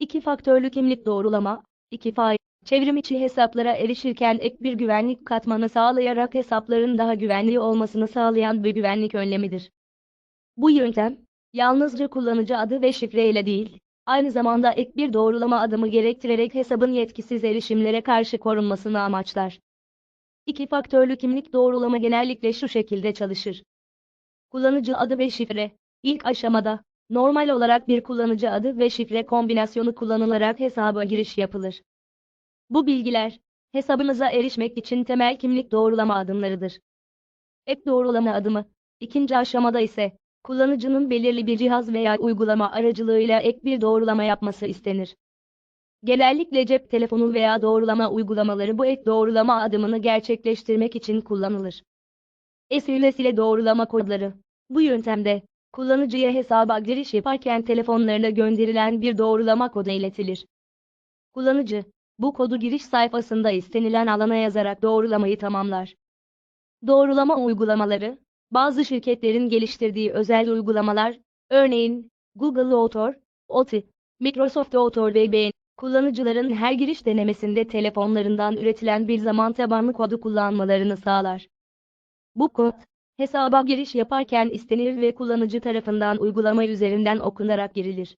İki faktörlü kimlik doğrulama, iki faiz, çevrim içi hesaplara erişirken ek bir güvenlik katmanı sağlayarak hesapların daha güvenli olmasını sağlayan bir güvenlik önlemidir. Bu yöntem, yalnızca kullanıcı adı ve şifreyle değil, aynı zamanda ek bir doğrulama adımı gerektirerek hesabın yetkisiz erişimlere karşı korunmasını amaçlar. İki faktörlü kimlik doğrulama genellikle şu şekilde çalışır. Kullanıcı adı ve şifre, ilk aşamada, normal olarak bir kullanıcı adı ve şifre kombinasyonu kullanılarak hesaba giriş yapılır. Bu bilgiler, hesabınıza erişmek için temel kimlik doğrulama adımlarıdır. Ek doğrulama adımı, ikinci aşamada ise, kullanıcının belirli bir cihaz veya uygulama aracılığıyla ek bir doğrulama yapması istenir. Genellikle cep telefonu veya doğrulama uygulamaları bu ek doğrulama adımını gerçekleştirmek için kullanılır. SÜLES ile doğrulama kodları. Bu yöntemde, kullanıcıya hesaba giriş yaparken telefonlarına gönderilen bir doğrulama kodu iletilir. Kullanıcı, bu kodu giriş sayfasında istenilen alana yazarak doğrulamayı tamamlar. Doğrulama uygulamaları, bazı şirketlerin geliştirdiği özel uygulamalar, örneğin Google Author, OTI, Microsoft Author ve IBM, kullanıcıların her giriş denemesinde telefonlarından üretilen bir zaman tabanlı kodu kullanmalarını sağlar. Bu kod, hesaba giriş yaparken istenir ve kullanıcı tarafından uygulama üzerinden okunarak girilir.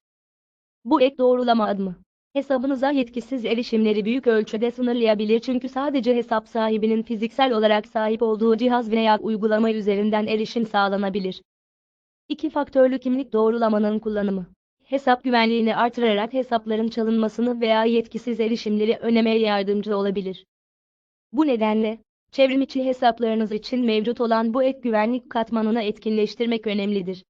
Bu ek doğrulama adımı, hesabınıza yetkisiz erişimleri büyük ölçüde sınırlayabilir çünkü sadece hesap sahibinin fiziksel olarak sahip olduğu cihaz veya uygulama üzerinden erişim sağlanabilir. İki faktörlü kimlik doğrulamanın kullanımı. Hesap güvenliğini artırarak hesapların çalınmasını veya yetkisiz erişimleri önlemeye yardımcı olabilir. Bu nedenle, çevrim içi hesaplarınız için mevcut olan bu ek güvenlik katmanını etkinleştirmek önemlidir.